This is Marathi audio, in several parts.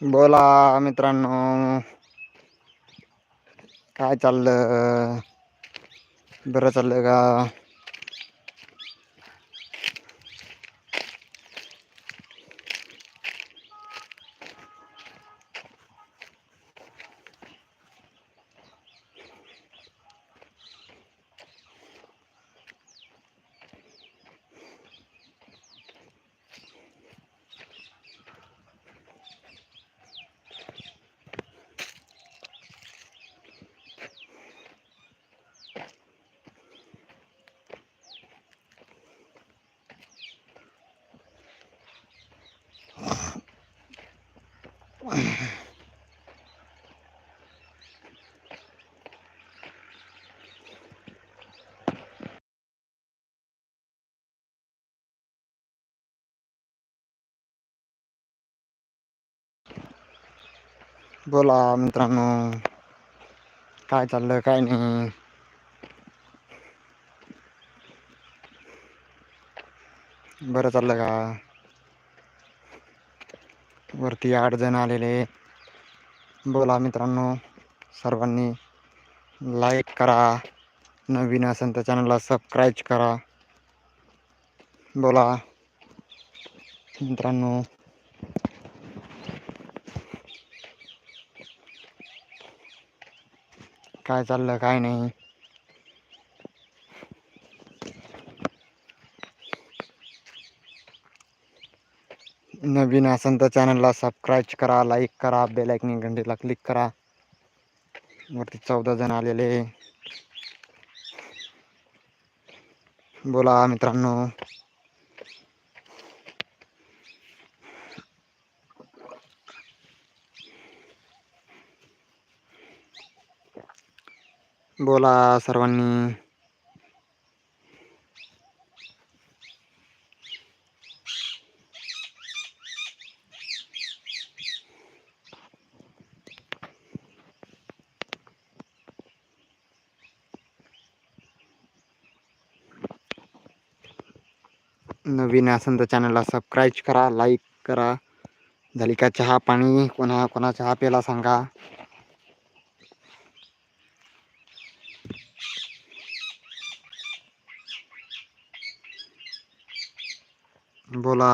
बोला मित्रांनो. काय चाललं? बरं चाललं का? बोला मित्रांनो काय चाललं काय नाही? बरं चाललं का? वरती आठ जण आलेले बोला मित्रांनो सर्वांनी लाईक करा. नवीन असेल तर चॅनलला सबस्क्राईब करा. बोला. मित्रांनो. काय चाललं काय नाही. नवीन असेल तर चॅनलला सबस्क्राईब करा लाईक करा बेल आयकनी घंटीला क्लिक करा. वरती चौदा जण आलेले. बोला मित्रांनो. बोला सर्वांनी. नवीन असेल तर चॅनलला सबस्क्राईब करा लाईक करा. झाली का चहा पाणी कोणा कोणा चहा प्यायला सांगा. बोला.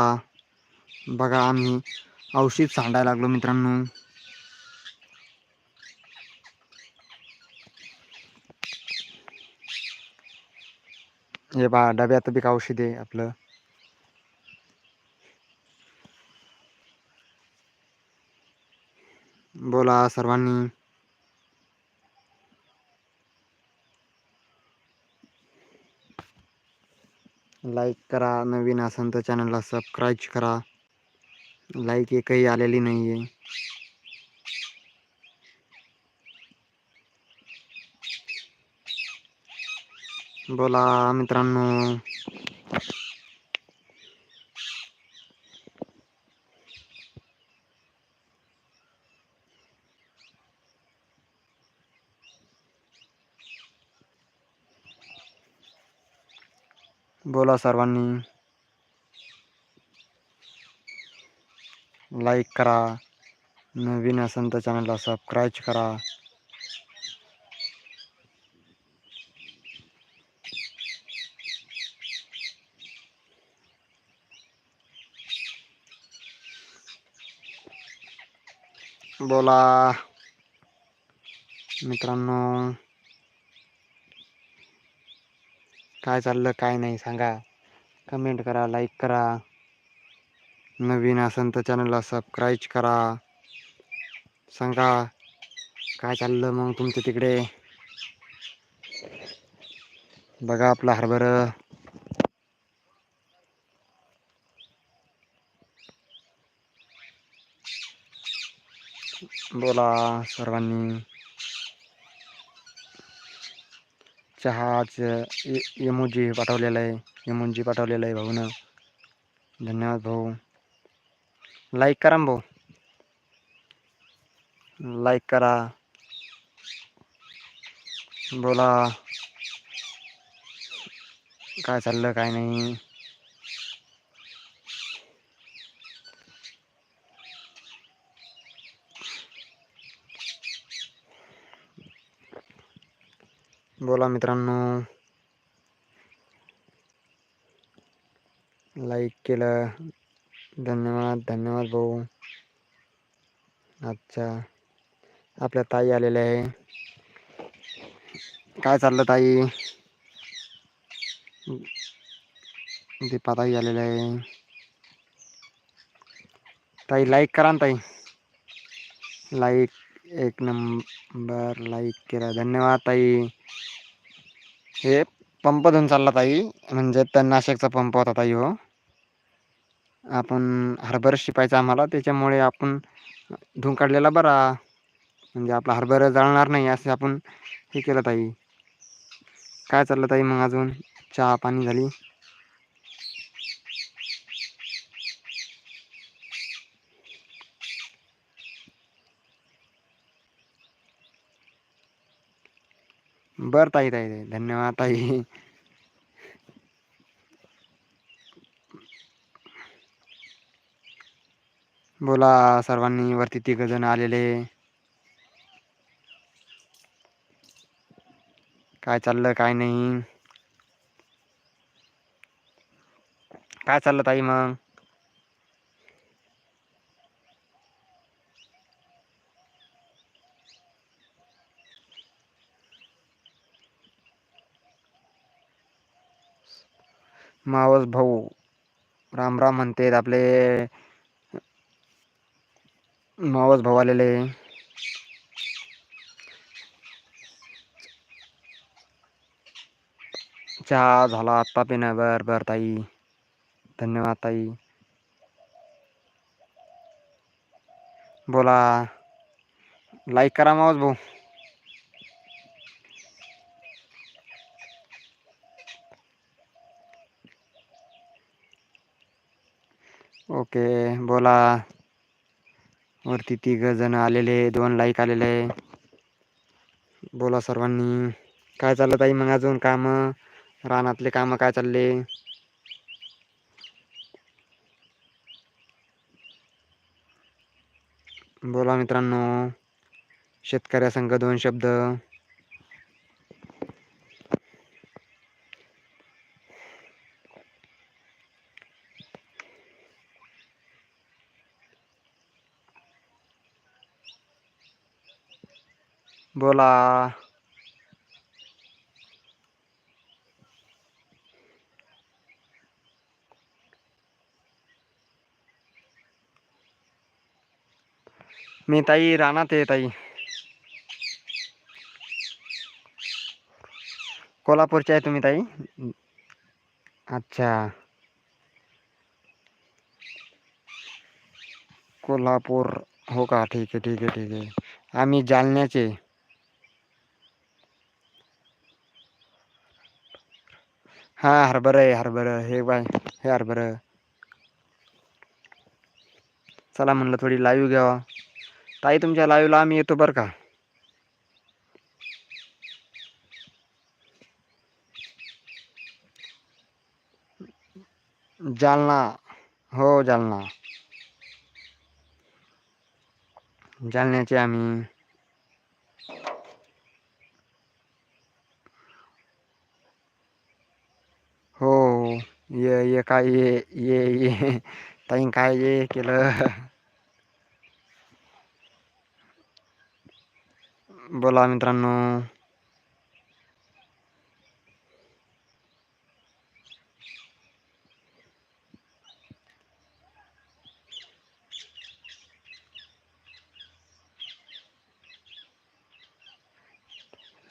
बघा आम्ही औषध सांडायला लागलो मित्रांनो. हे बा डब्यात बी का औषध आहे आपलं. बोला सर्वांनी लाईक करा, नवीन असेल तर चॅनलला सबस्क्राईब करा. लाईक एकही आलेली नाही आहे बोला, मित्रांनो. बोला सर्वांनी. लाईक करा. नवीन असेल तर चॅनलला सबस्क्राईब करा. बोला. मित्रांनो. काय चाललं काय नाही सांगा. कमेंट करा लाईक करा. नवीन असेल तर चॅनलला सबस्क्राईब करा. सांगा काय चाललं मग तुमच्या तिकडे? बघा आपला हरभर. बोला सर्वांनी. चहाच यमुजी पाठवलेलं आहे यमोजी पाठवलेलं आहे धन्यवाद भाऊ. लाईक करा भाऊ. लाईक करा. बोला. काय चाललं, काय नाही. बोला मित्रांनो. लाईक केलं. धन्यवाद धन्यवाद भाऊ. अच्छा. आपल्या ताई आलेल्या आहे. काय चाललं ताई? दीपा ताई आलेल्या आहे. ताई लाईक करा ना ताई. लाईक एक नंबर लाईक केला. धन्यवाद ताई. हे पंप धुवून चालला ताई. म्हणजे तणनाशकचा पंप होता ताई हो. आपण हरभर शिपायचा आम्हाला. त्याच्यामुळे आपण धुवून काढलेला बरा. म्हणजे आपला हरभरा जळणार नाही असं आपण हे केलं ताई. काय चाललं ताई मग अजून? चहा पाणी झाली? बरं ताई ताई ताई. धन्यवाद ताई. बोला सर्वांनी वरती तिघ जण आलेले. काय चाललं काय नाही? काय चाललं ताई मग? मावस भाऊ. राम राम म्हणतेत आपले. मावस भाऊ आलेले. चहा झाला आत्ता पिणं बर बर ताई. धन्यवाद ताई. बोला. लाईक करा मावस भाऊ. ओके बोला. वरती तिघ जण आलेले दोन लाईक आलेले बोला सर्वांनी. काय चाललं ताई? मग अजून काम? रानातले काम काय चालले? बोला मित्रांनो. शेतकऱ्यासंग दोन शब्द. बोला. मी ताई रानात आहे ताई. कोल्हापूरचे आहे तुम्ही ताई? अच्छा. कोल्हापूर हो का? ठीक आहे ठीक आहे ठीक आहे. आम्ही जालन्याचे. हा हरभरा आहे हरभरा. हे बाय हे हरभरा. चला म्हणलं थोडी लाईव्ह घ्यावा. ताई तुमच्या लाईव्हला आम्ही येतो बरं का? जालना. हो जालना. जालन्याचे आम्ही हो ये ये काय ये ये ये. ताईन काय ये केलं? बोला मित्रांनो.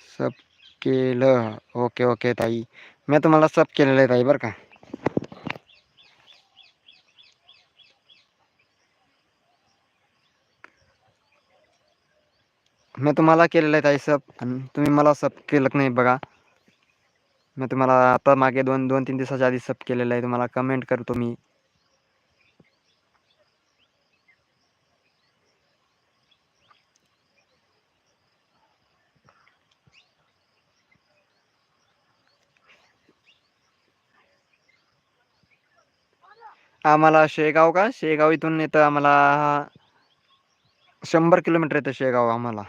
सब केलं. ओके ओके ताई. मी तुम्हाला सब केलेलं आहे ताई बरं का? मी तुम्हाला केलेलं आहे ताई सब आणि तुम्ही मला सब केलं नाही बघा. मी तुम्हाला आता मागे दोन दोन तीन दिवसाच्या आधी सब केलेलं आहे. तुम्हाला कमेंट करतो मी आम्हाला शेगाव का? शेगाव इथून येतं आम्हाला शंभर किलोमीटर येतं शेगाव आम्हाला.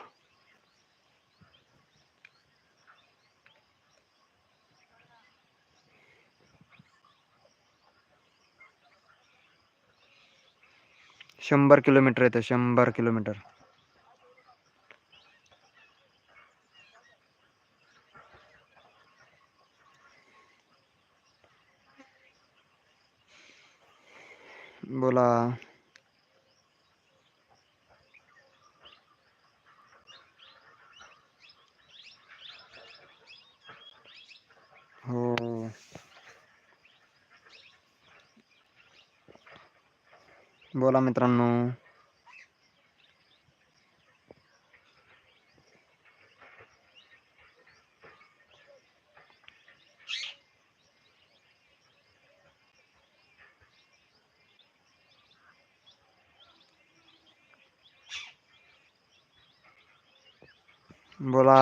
शंभर किलोमीटर येतं शंभर किलोमीटर. बोला हो बोला मित्रांनो बोला